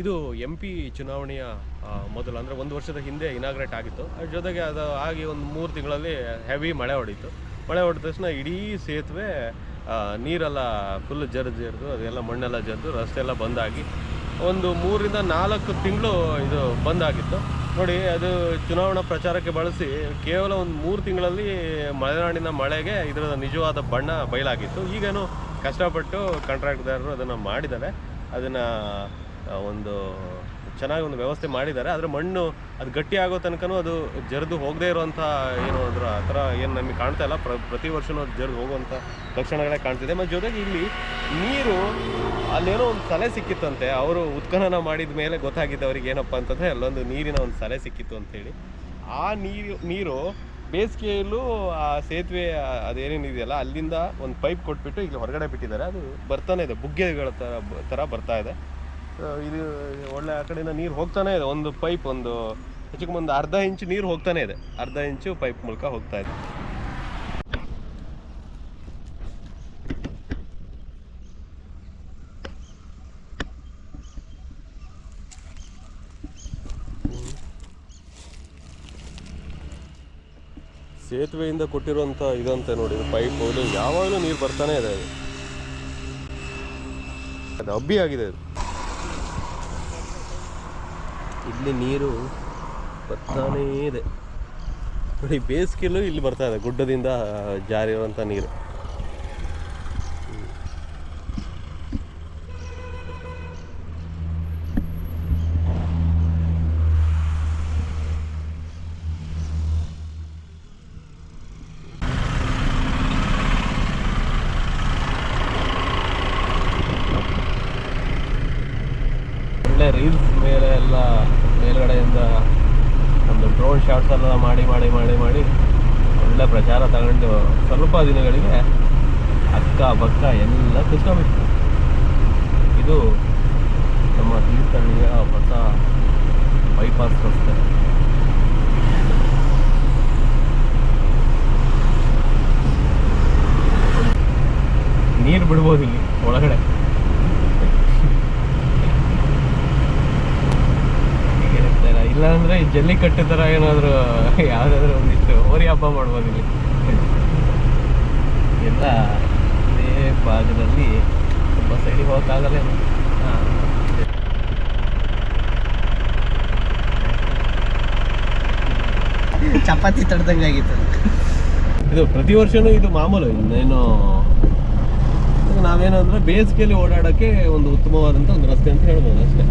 ಇದು M P ಚುನಾವಣೆಯ ಮೊದಲು ಅಂದರೆ ಒಂದು ವರ್ಷದ ಹಿಂದೆ ಇನಾಗ್ರೇಟ್ ಆಗಿತ್ತು. ಅದ್ರ ಜೊತೆಗೆ ಅದು ಆಗಿ ಒಂದು ಮೂರು ತಿಂಗಳಲ್ಲಿ ಹೆವಿ ಮಳೆ ಹೊಡೀತು. ಮಳೆ ಹೊಡೆದ ತಕ್ಷಣ ಇಡೀ ಸೇತುವೆ ನೀರೆಲ್ಲ ಫುಲ್ ಜರ್ ಜರಿದು, ಅದೆಲ್ಲ ಮಣ್ಣೆಲ್ಲ ಜರಿದು ರಸ್ತೆ ಎಲ್ಲ ಬಂದಾಗಿ ಒಂದು ಮೂರಿಂದ ನಾಲ್ಕು ತಿಂಗಳು ಇದು ಬಂದಾಗಿತ್ತು. ನೋಡಿ, ಅದು ಚುನಾವಣಾ ಪ್ರಚಾರಕ್ಕೆ ಬಳಸಿ ಕೇವಲ ಒಂದು ಮೂರು ತಿಂಗಳಲ್ಲಿ ಮಲೆನಾಡಿನ ಮಳೆಗೆ ಇದರ ನಿಜವಾದ ಬಣ್ಣ ಬಯಲಾಗಿತ್ತು. ಈಗೇನು ಕಷ್ಟಪಟ್ಟು ಕಾಂಟ್ರಾಕ್ಟ್ದಾರರು ಅದನ್ನು ಮಾಡಿದ್ದಾರೆ. ಅದನ್ನು ಒಂದು ಚೆನ್ನಾಗಿ ಒಂದು ವ್ಯವಸ್ಥೆ ಮಾಡಿದ್ದಾರೆ. ಆದರೆ ಮಣ್ಣು ಅದು ಗಟ್ಟಿ ಆಗೋ ತನಕನೂ ಅದು ಜರಿದು ಹೋಗದೇ ಇರುವಂಥ ಏನು ಅದರ ಆ ಥರ ಏನು ನಮಗೆ ಕಾಣ್ತಾ ಇಲ್ಲ. ಪ್ರ, ಪ್ರತಿ ವರ್ಷವೂ ಅದು ಜರಿದು ಹೋಗುವಂಥ ಲಕ್ಷಣಗಳೇ ಕಾಣ್ತಿದೆ. ಮತ್ತು ಜೊತೆಗೆ ಇಲ್ಲಿ ನೀರು ಅಲ್ಲೇನೋ ಒಂದು ಸಲೆ ಸಿಕ್ಕಿತ್ತಂತೆ. ಅವರು ಉತ್ಖನನ ಮಾಡಿದ ಮೇಲೆ ಗೊತ್ತಾಗಿದ್ದು ಅವ್ರಿಗೆ ಏನಪ್ಪ ಅಂತಂದರೆ ಅಲ್ಲೊಂದು ನೀರಿನ ಒಂದು ಸಲೆ ಸಿಕ್ಕಿತ್ತು ಅಂಥೇಳಿ. ಆ ನೀರು ನೀರು ಬೇಸಿಗೆಯಲ್ಲೂ ಆ ಸೇತುವೆ ಅದೇನೇನಿದೆಯಲ್ಲ ಅಲ್ಲಿಂದ ಒಂದು ಪೈಪ್ ಕೊಟ್ಬಿಟ್ಟು ಇಲ್ಲಿ ಹೊರಗಡೆ ಬಿಟ್ಟಿದ್ದಾರೆ. ಅದು ಬರ್ತಾನೆ ಇದೆ. ಬುಗ್ಗೆಗಳ ಥರ ಥರ ಬರ್ತಾ ಇದೆ. ಇದು ಒಳ್ಳೆ ಆ ಕಡೆಯಿಂದ ನೀರು ಹೋಗ್ತಾನೆ ಇದೆ. ಒಂದು ಪೈಪ್ ಒಂದು ಹೆಚ್ಚು ಕಮ್ಮಿ ಒಂದು ಅರ್ಧ ಇಂಚು ನೀರು ಹೋಗ್ತಾನೆ ಇದೆ. ಅರ್ಧ ಇಂಚು ಪೈಪ್ ಮೂಲಕ ಹೋಗ್ತಾ ಇದೆ. ಸೇತುವೆಯಿಂದ ಕೊಟ್ಟಿರುವಂಥ ಇದಂತೆ ನೋಡಿ ಪೈಪ್ ಯಾವಾಗಲೂ ನೀರು ಬರ್ತಾನೆ ಇದೆ. ಅದು ಅದು ಅಬ್ಬಿ ಆಗಿದೆ. ಅದು ಇಲ್ಲಿ ನೀರು ಬರ್ತಾನೇ ಇದೆ. ನೋಡಿ ಬೇಸಿಗೆಲ್ಲೂ ಇಲ್ಲಿ ಬರ್ತಾ ಇದೆ ಗುಡ್ಡದಿಂದ ಜಾರಿರುವಂಥ ನೀರು. ರೀಲ್ಸ್ ಮೇಲೆ ಎಲ್ಲ ಮೇಲ್ಗಡೆಯಿಂದ ಒಂದು ಡ್ರೋನ್ ಶಾಟ್ಸ್ ಎಲ್ಲ ಮಾಡಿ ಮಾಡಿ ಮಾಡಿ ಮಾಡಿ ಒಳ್ಳೆ ಪ್ರಚಾರ ತಗೊಂಡು ಸ್ವಲ್ಪ ದಿನಗಳಿಗೆ ಅಕ್ಕ, ಬಕ್ಕ ಎಲ್ಲ ಕುಸ್ಕೊಂಬಿಟ್ಟು ಇದು ನಮ್ಮ ತೀರ್ಥಹಳ್ಳಿಯ ಹೊಸ ಬೈಪಾಸ್ ರಸ್ತೆ. ನೀರು ಬಿಡ್ಬೋದು ಇಲ್ಲಿ ಒಳಗಡೆ. ಹೇಳ್ತಾರ ಇಲ್ಲ ಅಂದ್ರೆ ಈ ಜಲ್ಲಿಕಟ್ಟು ತರ ಏನಾದ್ರು ಯಾವ್ದಾದ್ರು ಒಂದಿಷ್ಟು ಹೋರಿ ಹಬ್ಬ ಮಾಡ್ಬೋದು ಇಲ್ಲಿ ಎಲ್ಲ ಅದೇ ಭಾಗದಲ್ಲಿ ತುಂಬ ಸೈಡಿಗೆ ಹೋಗಕ್ಕಾಗಲ್ಲ. ಹಾ. ಚಪಾತಿ ತಡ್ದಂಗೆ ಆಗಿತ್ತು ಇದು ಪ್ರತಿ ವರ್ಷನು ಇದು ಮಾಮೂಲು ಇನ್ನೇನು ನಾವೇನಂದ್ರೆ ಬೇಸಿಗೆಯಲ್ಲಿ ಓಡಾಡೋಕ್ಕೆ ಒಂದು ಉತ್ತಮವಾದಂಥ ಒಂದು ರಸ್ತೆ ಅಂತ ಹೇಳ್ಬೋದು ಅಷ್ಟೇ